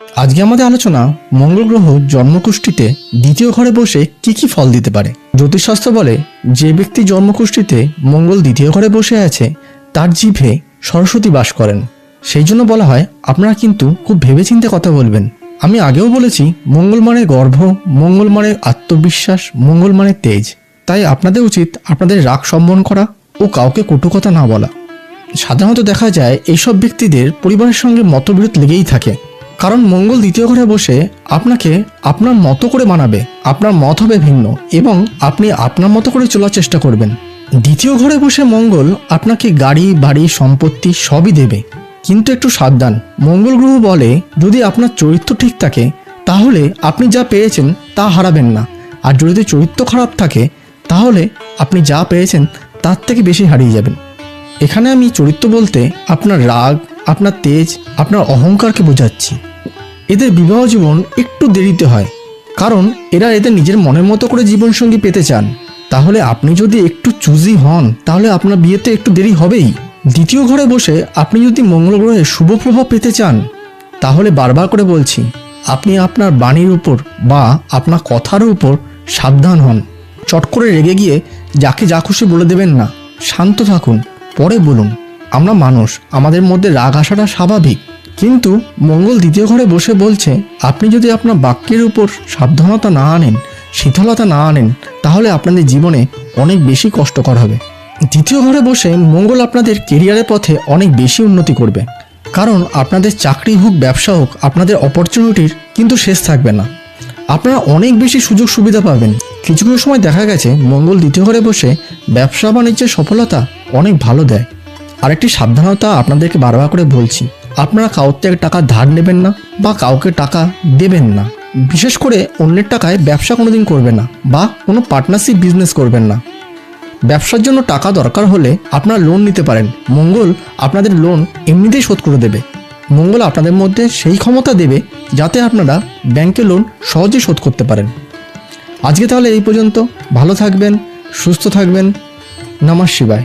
আজকে আমাদের আলোচনা মঙ্গল গ্রহ জন্মকুষ্ঠিতে দ্বিতীয় ঘরে বসে কি কি ফল দিতে পারে? জ্যোতিষশাস্ত্র বলে যে ব্যক্তি জন্মকুষ্ঠিতে মঙ্গল দ্বিতীয় ঘরে বসে আছে, তার জিভে সরস্বতী বাস করেন। সেই জন্য বলা হয়, আপনারা কিন্তু খুব ভেবেচিন্তে কথা বলবেন। আমি আগেও বলেছি, মঙ্গল মানে গর্ভ, মঙ্গল মানে আত্মবিশ্বাস, মঙ্গল মানে তেজ। তাই আপনাদের উচিত আপনাদের রাগ সম্বরণ করা ও কাউকে কটু কথা না বলা। সাধারণত দেখা যায় এইসব ব্যক্তিদের পরিবারের সঙ্গে মতবিরোধ লেগেই থাকে। কারণ মঙ্গল দ্বিতীয় ঘরে বসে আপনাকে আপনার মতো করে বানাবে আপনার মত হবে ভিন্ন এবং আপনি আপনার মতো করে চলার চেষ্টা করবেন। দ্বিতীয় ঘরে বসে মঙ্গল আপনাকে গাড়ি, বাড়ি, সম্পত্তি সবই দেবে। কিন্তু একটু সাবধান, মঙ্গল গ্রহ বলে, যদি আপনার চরিত্র ঠিক থাকে, তাহলে আপনি যা পেয়েছেন তা হারাবেন না। আর যদি চরিত্র খারাপ থাকে, তাহলে আপনি যা পেয়েছেন তার থেকে বেশি হারিয়ে যাবেন। এখানে আমি চরিত্র বলতে আপনার রাগ, আপনার তেজ, আপনার অহংকারকে বোঝাচ্ছি। এদের বিবাহ জীবন একটু দেরিতে হয়, কারণ এরা এদের নিজের মনের মতো করে জীবনসঙ্গী পেতে চান। তাহলে আপনি যদি একটু চুজি হন, তাহলে আপনার বিয়েতে একটু দেরি হবেই। দ্বিতীয় ঘরে বসে আপনি যদি মঙ্গল গ্রহে শুভ প্রভাব পেতে চান, তাহলে বারবার করে বলছি, আপনি আপনার বাণীর উপর বা আপনার কথার উপর সাবধান হন। চট করে রেগে গিয়ে যাকে যা খুশি বলে দেবেন না। শান্ত থাকুন, পরে বলুন, আমরা মানুষ, আমাদের মধ্যে রাগ আসাটা স্বাভাবিক। কিন্তু মঙ্গল দ্বিতীয় ঘরে বসে বলছে, আপনি যদি আপনার বাক্যের উপর সাবধানতা না আনেন শীতলতা না আনেন, তাহলে আপনাদের জীবনে অনেক বেশি কষ্টকর হবে। দ্বিতীয় ঘরে বসে মঙ্গল আপনাদের কেরিয়ারের পথে অনেক বেশি উন্নতি করবে। কারণ আপনাদের চাকরি হোক, ব্যবসা হোক, আপনাদের অপরচুনিটির কিন্তু শেষ থাকবে না। আপনারা অনেক বেশি সুযোগ সুবিধা পাবেন। কিছু কিছু সময় দেখা গেছে, মঙ্গল দ্বিতীয় ঘরে বসে ব্যবসা বাণিজ্যের সফলতা অনেক ভালো দেয়। আরেকটি সাবধানতা আপনাদেরকে বারবার করে বলছি আপনারা কাউর থেকে টাকা ধার নেবেন না বা কাউকে টাকা দেবেন না। বিশেষ করে অন্যের টাকায় ব্যবসা কোনোদিন করবেন না বা কোনো পার্টনারশিপ বিজনেস করবেন না। ব্যবসার জন্য টাকা দরকার হলে আপনারা লোন নিতে পারেন। মঙ্গল আপনাদের লোন এমনিতেই শোধ করে দেবে। মঙ্গল আপনাদের মধ্যে সেই ক্ষমতা দেবে যাতে আপনারা ব্যাংকে লোন সহজে শোধ করতে পারেন। আজকে তাহলে এই পর্যন্ত। ভালো থাকবেন, সুস্থ থাকবেন। নমঃ শিবায়।